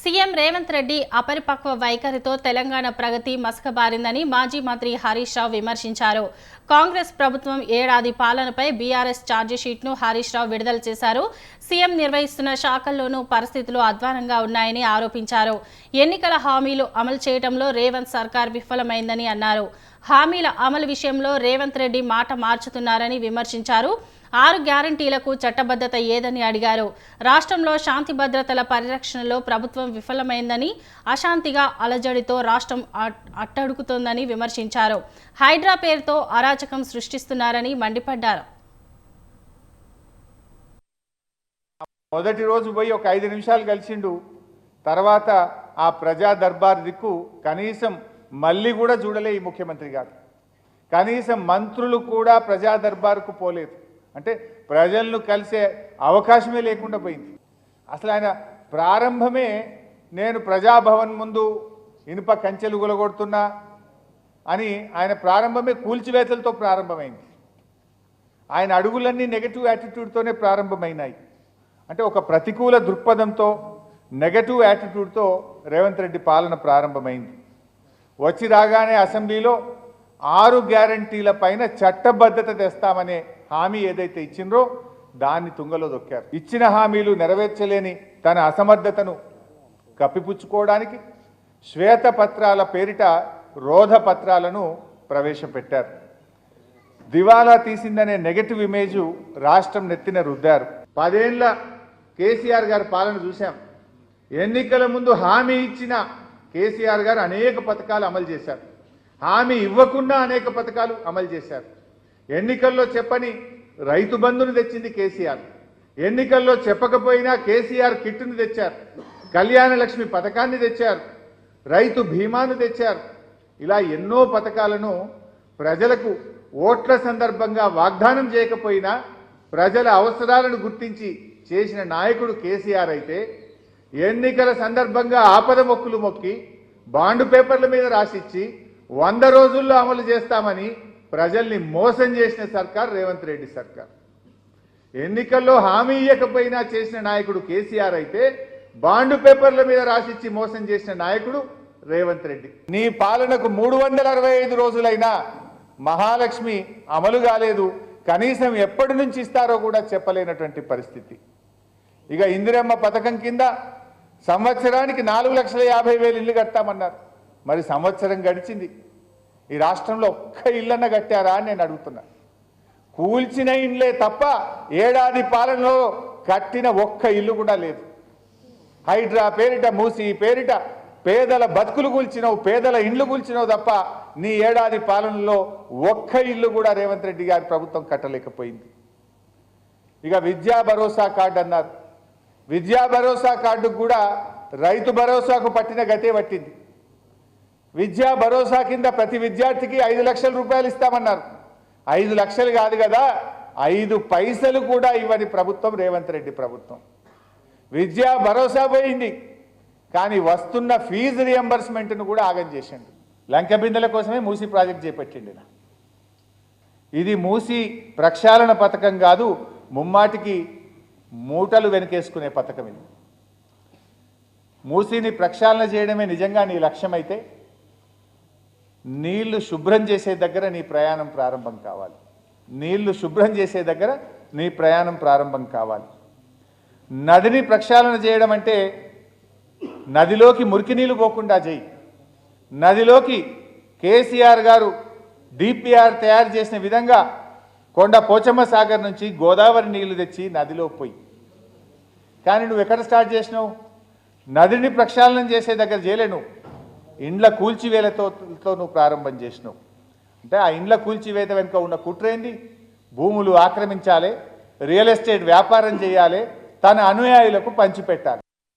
CM Revanth Reddy అపరిపక్వ వైఖరితో తెలంగాణ ప్రగతి మసకబారిందని మాజీ మంత్రి హరీష్ రావు విమర్శించారు. కాంగ్రెస్ ప్రభుత్వం ఏడాది పాలనపై బీఆర్ఎస్ ఛార్జిషీట్ను హరీష్ రావు విడుదల చేశారు. సీఎం నిర్వహిస్తున్న శాఖల్లోనూ పరిస్థితులు అధ్వానంగా ఉన్నాయని ఆరోపించారు. ఎన్నికల హామీలు అమలు చేయడంలో రేవంత్ సర్కార్ విఫలమైందని అన్నారు. హామీల అమలు విషయంలో రేవంత్ రెడ్డి మాట మార్చుతున్నారని విమర్శించారు. ఆరు గ్యారంటీలకు చట్టబద్ధత ఏదని అడిగారు. రాష్ట్రంలో శాంతి భద్రతల పరిరక్షణలో ప్రభుత్వం విఫలమైందని అశాంతిగా అలజడితో రాష్ట్రం అట్- విమర్శించారు. హైడ్రా పేరుతో అరాచకం సృష్టిస్తున్నారని మండిపడ్డారు. మొదటి రోజు పోయి ఒక ఐదు నిమిషాలు కలిసిండు. తర్వాత ఆ ప్రజా దర్బార్ దిక్కు కనీసం మళ్ళీ కూడా చూడలే ఈ ముఖ్యమంత్రి గారు. కనీసం మంత్రులు కూడా ప్రజా దర్బార్కు పోలేదు. అంటే ప్రజలను కలిసే అవకాశమే లేకుండా పోయింది. అసలు ఆయన ప్రారంభమే నేను ప్రజాభవన్ ముందు ఇనుప కంచెలు గులగొడుతున్నా అని ఆయన ప్రారంభమే కూల్చివేతలతో ప్రారంభమైంది. ఆయన అడుగులన్నీ నెగటివ్ యాటిట్యూడ్తోనే ప్రారంభమైనాయి. అంటే ఒక ప్రతికూల దృక్పథంతో నెగటివ్ యాటిట్యూడ్తో రేవంత్ రెడ్డి పాలన ప్రారంభమైంది. వచ్చి రాగానే అసెంబ్లీలో ఆరు గ్యారంటీల పైన చట్టబద్ధత తెస్తామనే హామీ ఏదైతే ఇచ్చిండ్రో దాన్ని తుంగలో దొక్కారు. ఇచ్చిన హామీలు నెరవేర్చలేని తన అసమర్థతను కప్పిపుచ్చుకోవడానికి శ్వేతపత్రాల పేరిట రోధ పత్రాలను ప్రవేశపెట్టారు. దివాలా తీసిందనే నెగటివ్ ఇమేజ్ రాష్ట్రం నెత్తిన రుద్దారు. పదేళ్ళ కేసీఆర్ గారి పాలన చూశాం. ఎన్నికల ముందు హామీ ఇచ్చిన కేసీఆర్ గారు అనేక పథకాలు అమలు చేశారు. హామీ ఇవ్వకుండా అనేక పథకాలు అమలు చేశారు. ఎన్నికల్లో చెప్పని రైతు బంధుని తెచ్చింది కేసీఆర్. ఎన్నికల్లో చెప్పకపోయినా కేసీఆర్ కిట్టును తెచ్చారు. కళ్యాణ లక్ష్మి పథకాన్ని తెచ్చారు. రైతు భీమాను తెచ్చారు. ఇలా ఎన్నో పథకాలను ప్రజలకు ఓట్ల సందర్భంగా వాగ్దానం చేయకపోయినా ప్రజల అవసరాలను గుర్తించి చేసిన నాయకుడు కేసీఆర్ అయితే ఎన్నికల సందర్భంగా ఆపద మొక్కులు మొక్కి బాండు పేపర్ల మీద రాసిచ్చి వంద రోజుల్లో అమలు చేస్తామని ప్రజల్ని మోసం చేసిన సర్కార్ రేవంత్ రెడ్డి సర్కార్. ఎన్నికల్లో హామీ ఇవ్వకపోయినా చేసిన నాయకుడు కేసీఆర్ అయితే బాండు పేపర్ల మీద రాసిచ్చి మోసం చేసిన నాయకుడు రేవంత్ రెడ్డి. నీ పాలనకు మూడు వందల అరవై ఐదు రోజులైనా మహాలక్ష్మి అమలు కాలేదు కనీసం ఎప్పటి నుంచి ఇస్తారో కూడా చెప్పలేనటువంటి పరిస్థితి. ఇక ఇందిరమ్మ పథకం కింద సంవత్సరానికి నాలుగు లక్షల యాభై వేలు ఇల్లు కట్టామన్నారు. మరి సంవత్సరం గడిచింది. ఈ రాష్ట్రంలో ఒక్క ఇళ్ళన్న కట్టారా అని నేను అడుగుతున్నా. కూల్చిన ఇండ్లే తప్ప ఏడాది పాలనలో కట్టిన ఒక్క ఇల్లు కూడా లేదు. హైడ్రా పేరిట మూసి పేరిట పేదల బతుకులు కూల్చినావు పేదల ఇండ్లు కూల్చినావు తప్ప నీ ఏడాది పాలనలో ఒక్క ఇల్లు కూడా రేవంత్ రెడ్డి గారి ప్రభుత్వం కట్టలేకపోయింది. ఇక విద్యా భరోసా కార్డు అన్నారు. విద్యా భరోసా కార్డు కూడా రైతు భరోసాకు పట్టిన గతే పట్టింది. విద్యా భరోసా కింద ప్రతి విద్యార్థికి ఐదు లక్షల రూపాయలు ఇస్తామన్నారు. ఐదు లక్షలు కాదు కదా ఐదు పైసలు కూడా ఇవ్వని ప్రభుత్వం రేవంత్ రెడ్డి ప్రభుత్వం. విద్యా భరోసా పోయింది కానీ వస్తున్న ఫీజు రియంబర్స్మెంట్ను కూడా ఆగం చేసిండు. లంక బిందెల కోసమే మూసి ప్రాజెక్ట్ చేపట్టిండి ఇది మూసి ప్రక్షాళన పథకం కాదు ముమ్మాటికి మూటలు వెనకేసుకునే పథకం ఇది. మూసిని ప్రక్షాళన చేయడమే నిజంగా నీ లక్ష్యమైతే నీళ్ళు శుభ్రం చేసే దగ్గర నీ ప్రయాణం ప్రారంభం కావాలి. నీళ్ళు శుభ్రం చేసే దగ్గర నీ ప్రయాణం ప్రారంభం కావాలి. నదిని ప్రక్షాళన చేయడం అంటే నదిలోకి మురికి నీళ్ళు పోకుండా చేయి. నదిలోకి కేసీఆర్ గారు డిపిఆర్ తయారు చేసిన విధంగా కొండ పోచమ్మ సాగర్ నుంచి గోదావరి నీళ్ళు తెచ్చి నదిలో పోయి. కానీ నువ్వు ఎక్కడ స్టార్ట్ చేసినావు? నదిని ప్రక్షాళన చేసే దగ్గర చేయలే నువ్వు ఇండ్ల కూల్చివేలతో నువ్వు ప్రారంభం చేసినావు. అంటే ఆ ఇండ్ల కూల్చివేత వెనుక ఉన్న కుట్రేంది భూములు ఆక్రమించాలి రియల్ ఎస్టేట్ వ్యాపారం చేయాలి తన అనుయాయులకు పంచిపెట్టాలి.